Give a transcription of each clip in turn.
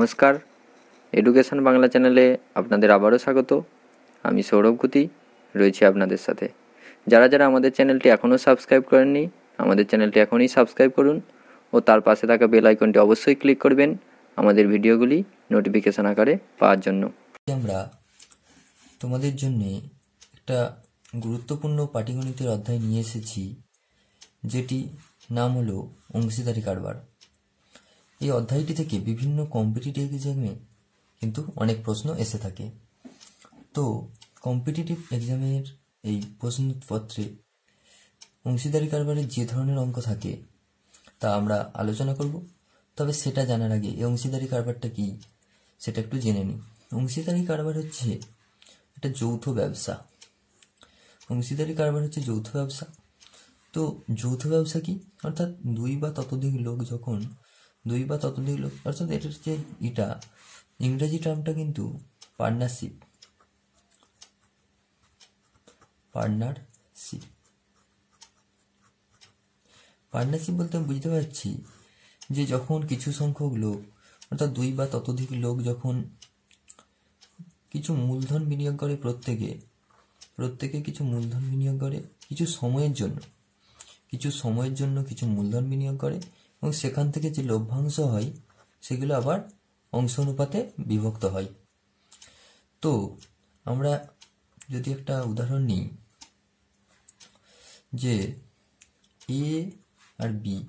নমস্কার। এডুকেশন বাংলা চ্যানেলে আপনাদের আবারও স্বাগত। আমি সৌরভ গুতি রয়েছি আপনাদের সাথে। যারা যারা আমাদের চ্যানেলটি এখনও সাবস্ক্রাইব করেননি, আমাদের চ্যানেলটি এখনই সাবস্ক্রাইব করুন ও তার পাশে থাকা বেল আইকনটি অবশ্যই ক্লিক করবেন আমাদের ভিডিওগুলি নোটিফিকেশন আকারে পাওয়ার জন্য। আমরা তোমাদের জন্য একটা গুরুত্বপূর্ণ পাটিগণিতের অধ্যায় নিয়ে এসেছি যেটি নাম হলো অংশীদারি কারবার। এই অধ্যায়টি থেকে বিভিন্ন কম্পিটিটিভ এক্সামে কিন্তু অনেক প্রশ্ন এসে থাকে। তো কম্পিটিটিভ এক্সামের এই প্রশ্নপত্রে অংশীদারি কারবারের যে ধরনের অঙ্ক থাকে তা আমরা আলোচনা করব। তবে সেটা জানার আগে এই অংশীদারি কারবারটা কি সেটা একটু জেনে নিই। অংশীদারি কারবার হচ্ছে একটা যৌথ ব্যবসা। অংশীদারি কারবার হচ্ছে যৌথ ব্যবসা। তো যৌথ ব্যবসা কি? অর্থাৎ দুই বা ততোধিক লোক যখন দুই বা ততোধিক লোক, অর্থাৎ এটার যে এটা ইংরেজি টার্মটা কিন্তু পার্টনারশিপ পার্টনারশিপ পার্টনারশিপ বলতে আমি বুঝতে পারছি যে যখন কিছু সংখ্যক লোক, অর্থাৎ দুই বা ততোধিক লোক যখন কিছু মূলধন বিনিয়োগ করে প্রত্যেকে প্রত্যেকে কিছু মূলধন বিনিয়োগ করে কিছু সময়ের জন্য, কিছু সময়ের জন্য কিছু মূলধন বিনিয়োগ করে এবং সেখান থেকে যে লভ্যাংশ হয়, সেগুলো আবার অংশ অনুপাতে বিভক্ত হয়। তো আমরা যদি একটা উদাহরণ নিই যে এ আর বি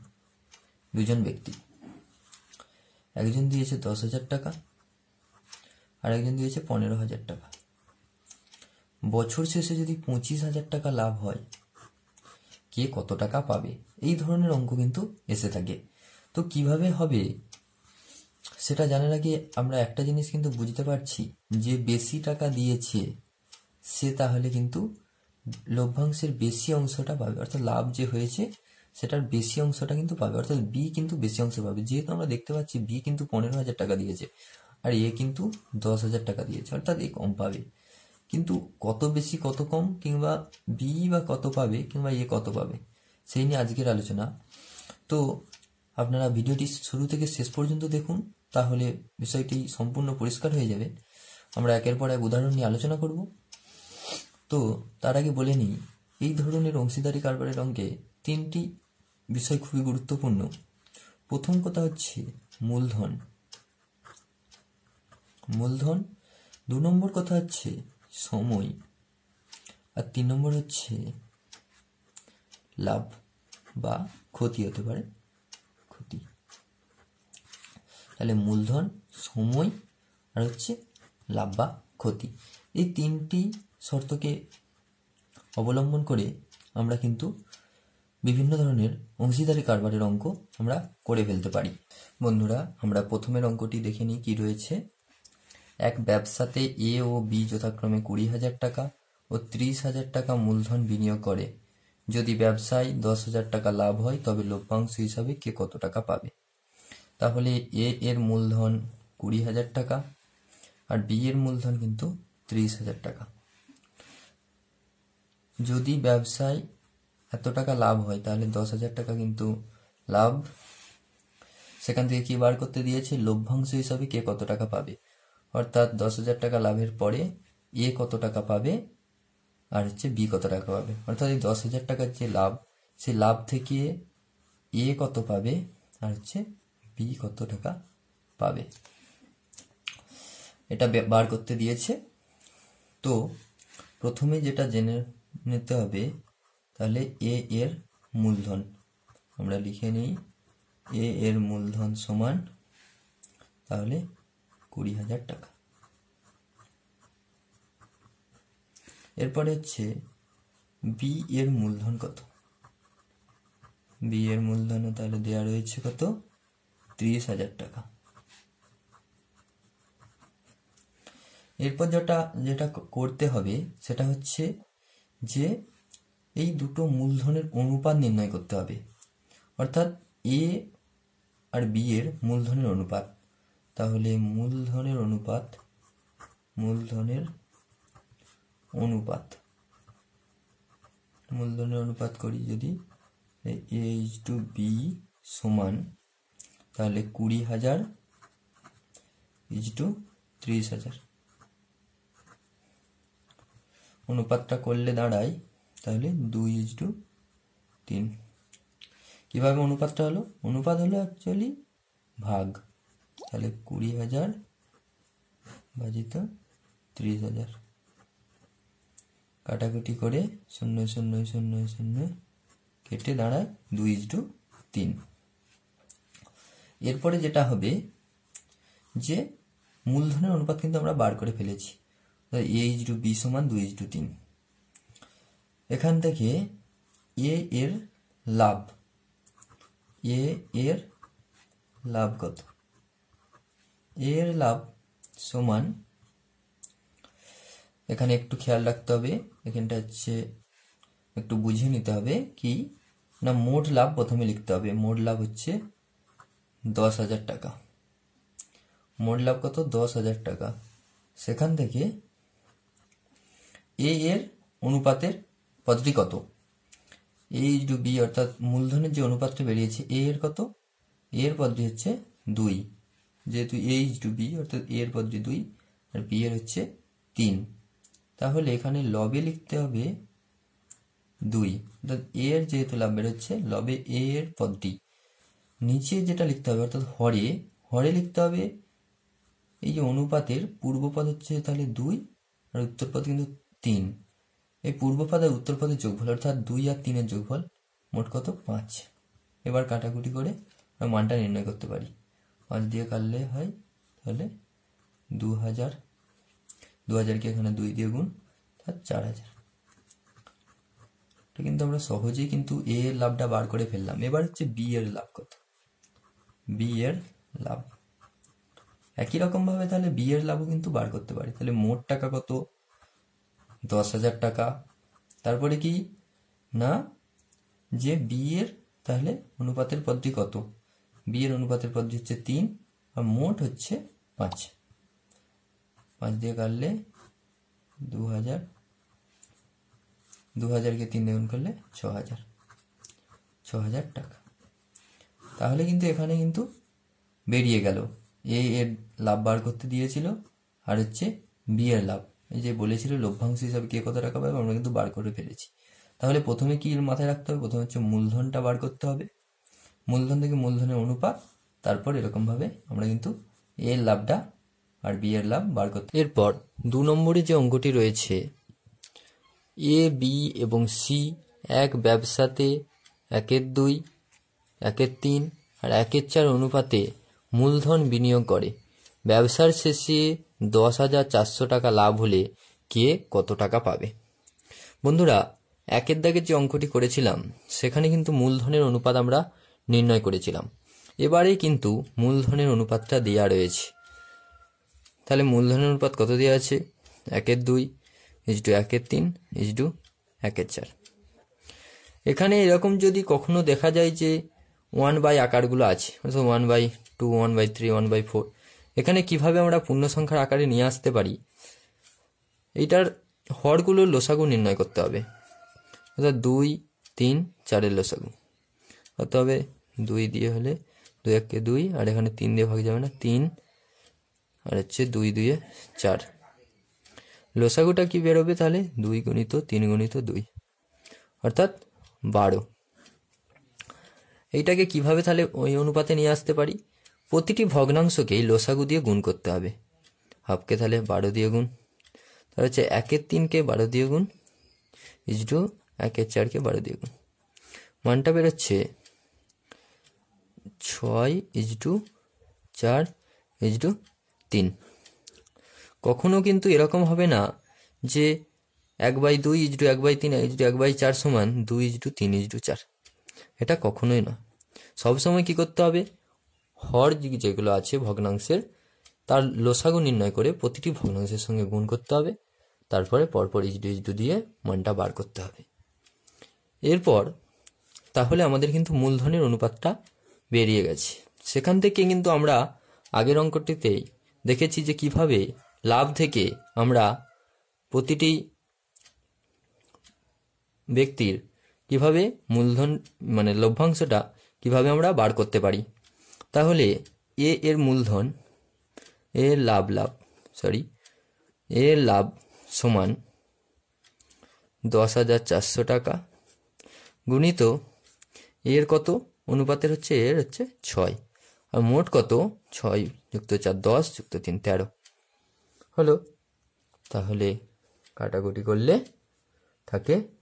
দুজন ব্যক্তি। একজন দিয়েছে দশ হাজার টাকা আর একজন দিয়েছে পনেরো হাজার টাকা। বছর শেষে যদি পঁচিশ হাজার টাকা লাভ হয়, কে কত টাকা পাবে? এই ধরনের অঙ্ক কিন্তু এসে থাকে। তো কীভাবে হবে? সেটা জানার আগে আমরা একটা জিনিস কিন্তু বুঝতে পারছি, যে বেশি টাকা দিয়েছে সে তাহলে কিন্তু লভ্যাংশের বেশি অংশটা পাবে, অর্থাৎ লাভ যে হয়েছে সেটার বেশি অংশটা কিন্তু পাবে, অর্থাৎ বি কিন্তু বেশি অংশ পাবে। যেহেতু আমরা দেখতে পাচ্ছি বি কিন্তু পনেরো হাজার টাকা দিয়েছে, আর এ কিন্তু দশ হাজার টাকা দিয়েছে, অর্থাৎ এ কম পাবে। কিন্তু কত বেশি, কত কম, কিংবা বি বা কত পাবে, কিংবা এ কত পাবে, সেই নিয়ে আজকের আলোচনা। তো আপনারা ভিডিওটি শুরু থেকে শেষ পর্যন্ত দেখুন, তাহলে বিষয়টি সম্পূর্ণ পরিষ্কার হয়ে যাবে। আমরা একের পর এক উদাহরণ নিয়ে আলোচনা করব। তো, তার আগে বলে নিই, এই ধরনের অংশীদারি কারবারের অঙ্কে তিনটি বিষয় খুবই গুরুত্বপূর্ণ। প্রথম কথা হচ্ছে মূলধন। মূলধন, দু নম্বর কথা হচ্ছে সময়, আর তিন নম্বর হচ্ছে লাভ বা ক্ষতি হতে পারে ক্ষতি তাহলে মূলধন, সময় আর হচ্ছে লাভ বা ক্ষতি। এই তিনটি শর্তকে অবলম্বন করে আমরা কিন্তু বিভিন্ন ধরনের অংশীদারি কারবারের অঙ্ক আমরা করে ফেলতে পারি। বন্ধুরা, আমরা প্রথমের অঙ্কটি দেখে নিই কি রয়েছে। এক ব্যবসাতে এ ও বি যথাক্রমে কুড়ি হাজার টাকা ও ত্রিশ হাজার টাকা মূলধন বিনিয়োগ করে। যদি ব্যবসায় দশ হাজার টাকা লাভ হয়, তবে লভ্যাংশ হিসাবে কে কত টাকা পাবে? তাহলে এ এর মূলধন কুড়ি হাজার টাকা আর বি এর মূলধন কিন্তু ত্রিশ হাজার টাকা। যদি ব্যবসায় এত টাকা লাভ হয়, তাহলে দশ হাজার টাকা কিন্তু লাভ। সেখান থেকে কি বার করতে দিয়েছে? লভ্যাংশ হিসাবে কে কত টাকা পাবে? অর্থাৎ দশ হাজার টাকা লাভের পরে এ কত টাকা পাবে আর হচ্ছে বি কত টাকা পাবে? অর্থাৎ এই দশ হাজার টাকার যে লাভ সেই লাভ থেকে এ কত পাবে আর হচ্ছে বি কত টাকা পাবে? এটা বার করতে দিয়েছে। তো প্রথমে যেটা জেনে নিতে হবে, তাহলে এ এর মূলধন। আমরা লিখে নিই এ এর মূলধন সমান, তাহলে কুড়ি হাজার টাকা। এরপরে হচ্ছে বি এর মূলধন কত? বি এর মূলধনও তাহলে দেওয়া রয়েছে কত? ত্রিশ হাজার টাকা। এরপর যেটা যেটা করতে হবে, সেটা হচ্ছে যে এই দুটো মূলধনের অনুপাত নির্ণয় করতে হবে। অর্থাৎ এ আর বি এর মূলধনের অনুপাত। তাহলে মূলধনের অনুপাত মূলধনের অনুপাত। মূলধনের অনুপাত করি যদি এ টু বি সমান তাহলে কুড়ি হাজার ইজ টু ত্রিশ হাজার। অনুপাতটা করলে দাঁড়ায়, তাহলে দুই ইজ টু তিন। কীভাবে অনুপাতটা হলো? অনুপাত হলো অ্যাকচুয়ালি ভাগ। তাহলে কুড়ি হাজার ভাজিত ত্রিশ হাজার। কাটাকুটি করে শূন্য শূন্য শূন্য শূন্য কেটে দাঁড়ায় দুই ইজ টু তিন। এরপরে যেটা হবে যে মূলধনের অনুপাত কিন্তু আমরা বার করে ফেলেছি। এ ইজ টু বি সমান দুই ইজ টু তিন। এখান থেকে এ এর লাভ এ এর লাভ কত? এর লাভ সমান, এখানে একটু খেয়াল রাখতে হবে, এখানটা হচ্ছে একটু বুঝে নিতে হবে কি? না মোট লাভ প্রথমে লিখতে হবে, মোট লাভ হচ্ছে দশ হাজার টাকা। মোট লাভ কত? দশ হাজার টাকা। সেখান থেকে এ এর অনুপাতের পদটি কত? এ টু বি অর্থাৎ মূলধনের যে অনুপাতটা বেরিয়েছে এ এর কত? এর পদটি হচ্ছে দুই। যেহেতু এ ইজ টু বি অর্থাৎ এর পদটি দুই, আর বি এর হচ্ছে তিন। তাহলে এখানে লবে লিখতে হবে দুই। অর্থাৎ এ এর যেহেতু লাভ বেরোচ্ছে লবে এ এর পদটি। নিচে যেটা লিখতে হবে, অর্থাৎ হরে হরে লিখতে হবে, এই যে অনুপাতের পূর্বপদ হচ্ছে তাহলে দুই, আর উত্তরপদ কিন্তু তিন। এই পূর্বপদ আর উত্তরপদের যোগফল, অর্থাৎ দুই আর তিনের যোগফল মোট কত? পাঁচ। এবার কাটাকুটি করে মানটা নির্ণয় করতে পারি। পাঁচ দিয়ে কাটলে হয় তাহলে দু হাজার দু হাজারকে এখানে দুই দিয়ে গুণ, তার চার হাজার কিন্তু আমরা সহজেই কিন্তু এ এর লাভটা বার করে ফেললাম। এবার হচ্ছে বি এর লাভ কত? বি এর লাভ। একই রকম ভাবে তাহলে বি এর লাভও কিন্তু বার করতে পারি। তাহলে মোট টাকা কত? দশ হাজার টাকা। তারপরে কি? না, যে বি এর তাহলে অনুপাতের পদটি কত? বি এর অনুপাতের পদটি হচ্ছে তিন আর মোট হচ্ছে পাঁচ। পাঁচ দিয়ে কাটলে দু হাজার। দু হাজারকে তিন দিয়ে গুণ করলে ছ হাজার। ছ হাজার টাকা। তাহলে কিন্তু এখানে কিন্তু বেরিয়ে গেল। এ এর লাভ বার করতে দিয়েছিল, আর হচ্ছে বি এর লাভ। এই যে বলেছিল, লভ্যাংশ হিসাবে কে কত টাকা পাবে, আমরা কিন্তু বার করে ফেলেছি। তাহলে প্রথমে কি মাথায় রাখতে হবে? প্রথমে হচ্ছে মূলধনটা বার করতে হবে। মূলধন থেকে মূলধনের অনুপাত, তারপর এরকম ভাবে আমরা কিন্তু এর লাভটা আর বি এর লাভ বার করতে এরপর দু নম্বরে যে অঙ্কটি রয়েছে এ বি এবং সি এক ব্যবসাতে একের দুই একের তিন আর একের চার অনুপাতে মূলধন বিনিয়োগ করে। ব্যবসার শেষে দশ হাজার চারশো টাকা লাভ হলে কে কত টাকা পাবে? বন্ধুরা, একের দাগের যে অঙ্কটি করেছিলাম, সেখানে কিন্তু মূলধনের অনুপাত আমরা নির্ণয় করেছিলাম। এবারে কিন্তু মূলধনের অনুপাতটা দেওয়া রয়েছে। তাহলে মূলধনের অনুপাত কত দেওয়া আছে? একের দুই ইজ টু একের তিন ইজ টু একের চার। এখানে এরকম যদি কখনো দেখা যায় যে ওয়ান বাই আকারগুলো আছে। অর্থাৎ one by two one by three one by four এখানে কীভাবে আমরা পূর্ণ সংখ্যার আকারে নিয়ে আসতে পারি? এইটার হরগুলোর লসাগু নির্ণয় করতে হবে। অর্থাৎ দুই, তিন, চারের লোসাগু। কত হবে দুই দিয়ে হলে দুই এককে দুই, আর এখানে তিন দিয়ে ভাগ যাবে না, তিন। আর হচ্ছে দুই দুইয়ে চার। লোসাগুটা কি বেরোবে তাহলে? দুই গুণিত, তিন গুণিত দুই। অর্থাৎ বারো। এইটাকে কীভাবে তাহলে ওই অনুপাতে নিয়ে আসতে পারি? প্রতিটি ভগ্নাংশকেই লোসাগু দিয়ে গুণ করতে হবে। হাফকে তাহলে বারো দিয়ে গুণ। তার হচ্ছে একের তিনকে বারো দিয়ে গুণ। ইজ টু একের চারকে বারো দিয়ে গুণ। মানটা বেরোচ্ছে ছয় ইজ টু চার ইজ টু তিন। কখনো কিন্তু এরকম হবে না যে এক বাই দুই ইজ টু এক বাই তিন ইজ টু এক বাই চার সমান দুই ইজ টু তিন ইজ টু চার। এটা কখনোই নয়। সবসময় কি করতে হবে? হর যেগুলো আছে ভগ্নাংশের, তার লোসাগু নির্ণয় করে প্রতিটি ভগ্নাংশের সঙ্গে গুণ করতে হবে। তারপরে পরপর ইজডু ইজডু দিয়ে মানটা বার করতে হবে। এরপর তাহলে আমাদের কিন্তু মূলধনের অনুপাতটা বেরিয়ে গেছে। সেখান থেকে কিন্তু আমরা আগের অঙ্কটিতেই দেখেছি যে কীভাবে লাভ থেকে আমরা প্রতিটি ব্যক্তির কীভাবে মূলধন মানে লভ্যাংশটা কীভাবে আমরা বার করতে পারি? তাহলে এ এর মূলধন এর লাভ লাভ সরি এর লাভ সমান দশ হাজার চারশো টাকা গুণিত এর কত? অনুপাতের হচ্ছে এর হচ্ছে ছয়। আর মোট কত? ছয় যুক্ত চার, দশ যুক্ত তিন, তেরো। হলো? তাহলে কাটাকুটি করলে থাকে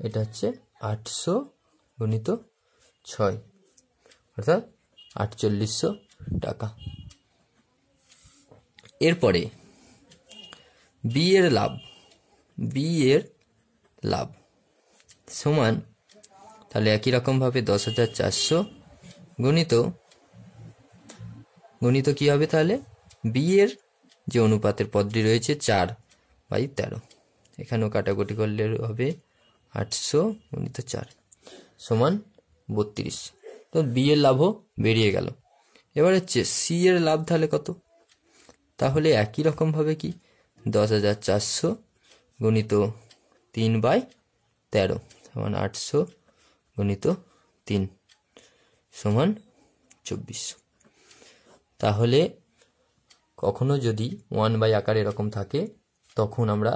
এটা হচ্ছে আটশো গুণিত ছয়, অর্থাৎ আটচল্লিশশো টাকা। এরপরে, বি এর লাভ, বি এর লাভ সমান, তাহলে একই রকমভাবে দশ হাজার চারশো গণিত গণিত কী হবে তাহলে? বি এর যে অনুপাতের পদটি রয়েছে চার বাই তেরো। এখানেও কাটাকুটি করলে হবে আটশো গুণিত চার সমান বত্রিশ। তো বি এর লাভও বেরিয়ে গেল। এবার হচ্ছে সি এর লাভ তাহলে কত? তাহলে একই রকমভাবে কি? দশ হাজার চারশো গণিত তিন বাই তেরো সমান আটশো গণিত তিন সমান চব্বিশশো তাহলে কখনো যদি ওয়ান বাই আকার এরকম থাকে, তখন আমরা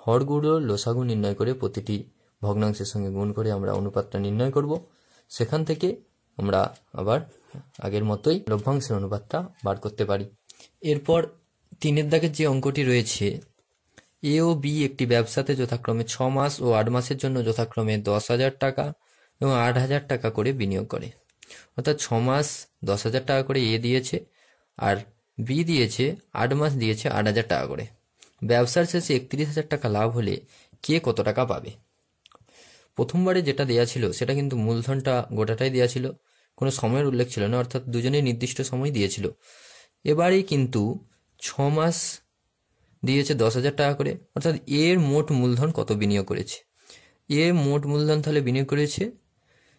হরগুলো লসাগু নির্ণয় করে প্রতিটি ভগ্নাংশের সঙ্গে গুণ করে আমরা অনুপাতটা নির্ণয় করব। সেখান থেকে আমরা আবার আগের মতোই লভ্যাংশের অনুপাতটা বার করতে পারি। এরপর তিনের দাগের যে অঙ্কটি রয়েছে, এ ও বি একটি ব্যবসাতে যথাক্রমে ছ মাস ও আট মাসের জন্য যথাক্রমে দশ হাজার টাকা এবং আট হাজার টাকা করে বিনিয়োগ করে। অর্থাৎ ছ মাস দশ হাজার টাকা করে এ দিয়েছে আর বি দিয়েছে, আট মাস দিয়েছে আট হাজার টাকা করে। ব্যবসার শেষে একত্রিশ হাজার টাকা লাভ হলে কে কত টাকা পাবে? প্রথমবারে যেটা দেয়া ছিল, সেটা কিন্তু মূলধনটা গোটাটাই দেয়া ছিল। কোনো সময়ের উল্লেখ ছিল না, অর্থাৎ দুজনেই নির্দিষ্ট সময় দিয়েছিল। এবারে কিন্তু ছ মাস দিয়েছে দশ হাজার টাকা করে, অর্থাৎ এর মোট মূলধন কত বিনিয়োগ করেছে? এ মোট মূলধন তাহলে বিনিয়োগ করেছে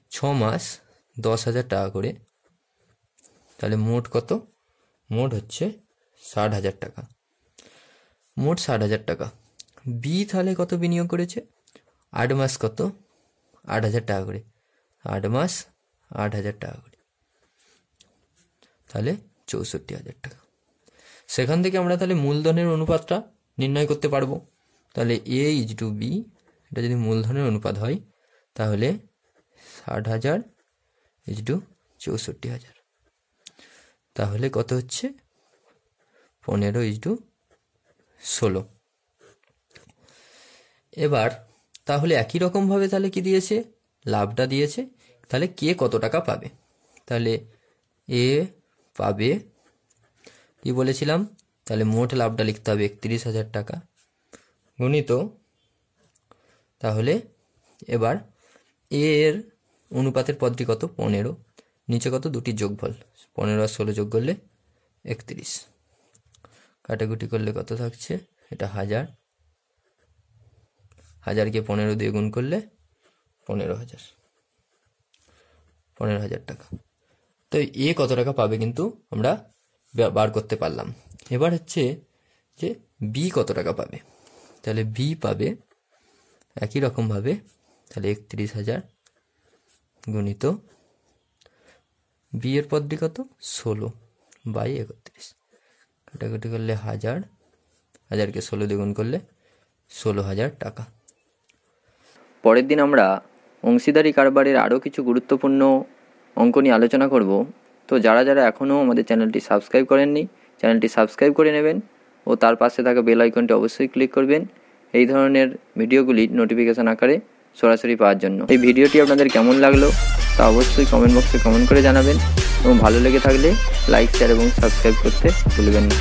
ছ মাস দশ হাজার টাকা করে। তাহলে মোট কত? মোট হচ্ছে ষাট হাজার টাকা। মোট ষাট হাজার টাকা। বি তাহলে কত বিনিয়োগ করেছে? আট মাস কত? আট হাজার টাকা করে। আট মাস আট হাজার টাকা করে। তাহলে চৌষট্টি হাজার টাকা। সেখান থেকে আমরা তাহলে মূলধনের অনুপাতটা নির্ণয় করতে পারব। তাহলে এ ইজ টু বি এটা যদি মূলধনের অনুপাত হয়, তাহলে ষাট হাজার ইজ টু চৌষট্টি হাজার। তাহলে কত হচ্ছে? পনেরো ইজ টু ষোলো। এবার তাহলে একই রকমভাবে তাহলে কি দিয়েছে? লাভটা দিয়েছে। তাহলে কে কত টাকা পাবে? তাহলে এ পাবে, কি বলেছিলাম? তাহলে মোট লাভটা লিখতে হবে একত্রিশ হাজার টাকা। গণিত, তাহলে এবার এ এর অনুপাতের পদটি কত? পনেরো। নিচে কত? দুটি যোগফল। পনেরো আর ষোলো যোগ করলে একত্রিশ। কাটাকুটি করলে কত থাকছে? এটা হাজার। হাজারকে পনেরো দিয়ে গুণ করলে পনেরো হাজার। পনেরো হাজার টাকা। তো এ কত টাকা পাবে কিন্তু আমরা বার করতে পারলাম। এবার হচ্ছে যে বি কত টাকা পাবে? তাহলে বি পাবে একই রকমভাবে তাহলে একত্রিশ হাজার গুণিত বি এর পদটি কত? ষোলো বাই একত্রিশ। কাটাকুটি করলে হাজার, হাজারকে ষোলো দিয়ে গুণ করলে ষোলো হাজার টাকা। পরের দিন আমরা অংশীদারি কারবারের আরও কিছু গুরুত্বপূর্ণ অঙ্ক নিয়ে আলোচনা করব। তো যারা যারা এখনও আমাদের চ্যানেলটি সাবস্ক্রাইব করেননি, চ্যানেলটি সাবস্ক্রাইব করে নেবেন ও তার পাশে থাকা বেল আইকনটি অবশ্যই ক্লিক করবেন এই ধরনের ভিডিওগুলি নোটিফিকেশন আকারে সরাসরি পাওয়ার জন্য। এই ভিডিওটি আপনাদের কেমন লাগল তা অবশ্যই কমেন্ট বক্সে কমেন্ট করে জানাবেন এবং ভালো লেগে থাকলে লাইক শেয়ার এবং সাবস্ক্রাইব করতে ভুলবেন না।